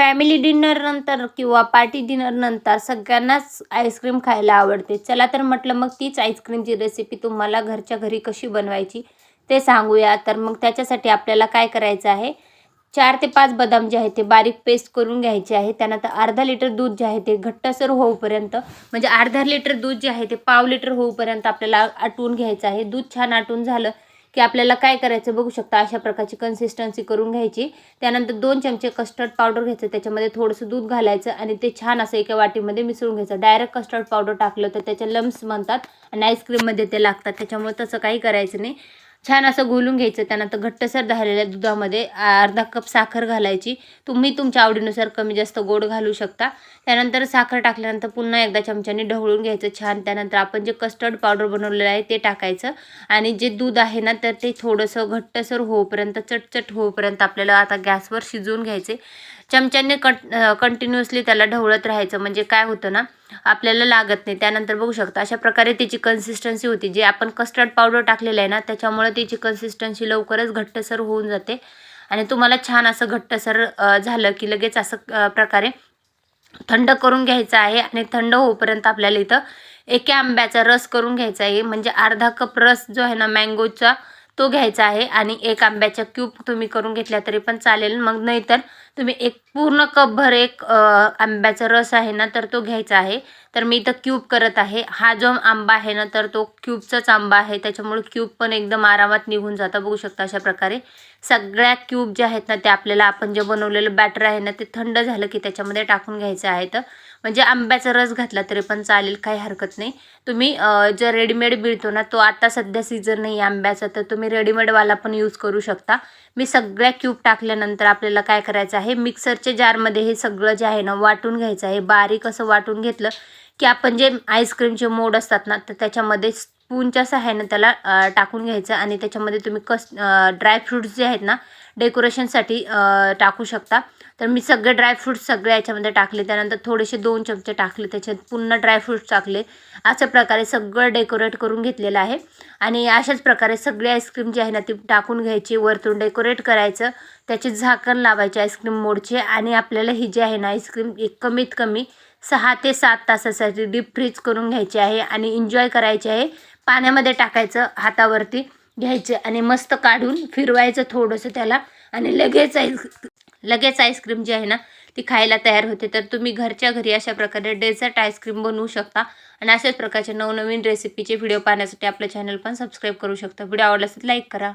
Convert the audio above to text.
Family डिनरनंतर किंवा party डिनरनंतर सगळ्यांनाच ice cream खायला आवडते. चला तर म्हटलं मग तीच आईस्क्रीमची रेसिपी तुम्हाला घरच्या घरी कशी बनवायची ते सांगूया. तर मग त्याच्यासाठी आपल्याला काय करायचं आहे? चार ते पाच बदाम जे आहे ते बारीक पेस्ट करून घ्यायचे आहे. त्यानंतर अर्धा लिटर दूध जे आहे ते घट्टसर होऊपर्यंत म्हणजे अर्धा लिटर दूध जे आहे ते पाव लिटर होऊपर्यंत आपल्याला आटवून घ्यायचं आहे. दूध छान आटून झालं की आपल्याला काय करायचं बघू शकता अशा प्रकारची कन्सिस्टन्सी करून घ्यायची. त्यानंतर दोन चमचे कस्टर्ड पावडर घ्यायचं त्याच्यामध्ये थोडंसं दूध घालायचं आणि ते छान असं एका वाटीमध्ये मिसळून घ्यायचं. डायरेक्ट कस्टर्ड पावडर टाकलं तर त्याचे लम्स म्हणतात आणि आईस्क्रीममध्ये ते लागतात त्याच्यामुळे तसं काही करायचं नाही. छान असं घोलून घ्यायचं. त्यानंतर घट्टसर झालेल्या दुधामध्ये अर्धा कप साखर घालायची. तुम्ही तुमच्या आवडीनुसार कमी जास्त गोड घालू शकता. त्यानंतर साखर टाकल्यानंतर पुन्हा एकदा चमच्याने ढवळून घ्यायचं छान. त्यानंतर आपण जे कस्टर्ड पावडर बनवलेलं आहे ते टाकायचं. आणि जे दूध आहे ना तर ते थोडंसं घट्टसर होईपर्यंत चटचट होईपर्यंत आपल्याला आता गॅसवर शिजवून घ्यायचे. चमच्याने कं कंटिन्युअसली त्याला ढवळत राहायचं. म्हणजे काय होतं ना आपल्याला लागत नाही. त्यानंतर बघू शकता अशा प्रकारे त्याची कन्सिस्टन्सी होती. जे आपण कस्टर्ड पावडर टाकलेलं आहे ना त्याच्यामुळे त्याची कन्सिस्टन्सी लवकरच घट्टसर होऊन जाते. आणि तुम्हाला छान असं घट्टसर झालं की लगेच असं प्रकारे थंड करून घ्यायचं आहे. आणि थंड होईपर्यंत आपल्याला इथं एका आंब्याचा रस करून घ्यायचा आहे. म्हणजे अर्धा कप रस जो आहे ना मँगोचा तो घ्यायचा आहे. आणि एक आंब्याच्या क्यूब तुम्ही करून घेतल्या तरी पण चालेल. मग नाहीतर तुम्ही एक पूर्ण कपभर एक आंब्याचा रस आहे ना तर तो घ्यायचा आहे. तर मी इथं क्यूब करत आहे. हा जो आंबा आहे ना तर तो क्यूबचाच आंबा आहे. त्याच्यामुळे क्यूब पण एकदम आरामात निघून जाता. बघू शकता अशा प्रकारे. सगळ्या क्यूब ज्या आहेत ना ते आपल्याला आपण जे बनवलेलं बॅटर आहे ना ते थंड झालं की त्याच्यामध्ये टाकून घ्यायचं आहे तर म्हणजे आंब्याचा रस घातला तरी पण चालेल काही हरकत नाही. तुम्ही जो रेडीमेड मिळतो ना तो आता सध्या सीझन नाही आंब्याचा तर तुम्ही रेडीमेडवाला पण यूज करू शकता. मी सगळ्या क्यूब टाकल्यानंतर आपल्याला काय करायचं आहे. मिक्सरच्या जारमध्ये हे सगळं जे आहे ना वाटून घ्यायचं आहे. बारीक असं वाटून घेतलं की आपण जे आईस्क्रीमचे मोड असतात ना तर त्याच्यामध्ये स्पूनच्या सहाय्यानं त्याला टाकून घ्यायचं आणि त्याच्यामध्ये तुम्ही कस ड्रायफ्रूट्स जे आहेत ना डेकोरेशनसाठी टाकू शकता. तर मी सगळे ड्रायफ्रूट्स सगळे याच्यामध्ये टाकले. त्यानंतर थोडेसे दोन चमचे टाकले. त्याच्यात पुन्हा ड्रायफ्रूट्स टाकले. अशा प्रकारे सगळं डेकोरेट करून घेतलेलं आहे. आणि अशाच प्रकारे सगळे आईस्क्रीम जे आहे ना ती टाकून घ्यायची. वरतून डेकोरेट करायचं. त्याचे झाकण लावायचे आईस्क्रीम मोडचे आणि आपल्याला ही जी आहे ना आईस्क्रीम एक कमीत कमी सहा ते सात तासासाठी डीप फ्रीज करून घ्यायची आहे आणि एन्जॉय करायचे आहे. पाण्यामध्ये टाकायचं हातावरती घ्यायचे आणि मस्त काढून फिरवायचं थोडंसं त्याला आणि लगेच आईस लगेच आईस्क्रीम जी आहे ना ती खायला तयार होते. तर तुम्ही घरच्या घरी अशा प्रकारे डेझर्ट आईस्क्रीम बनवू शकता आणि अशाच प्रकारचे नवनवीन रेसिपीचे व्हिडिओ पाहण्यासाठी आपलं चॅनल पण सबस्क्राईब करू शकता. व्हिडिओ आवडला असेल लाईक करा.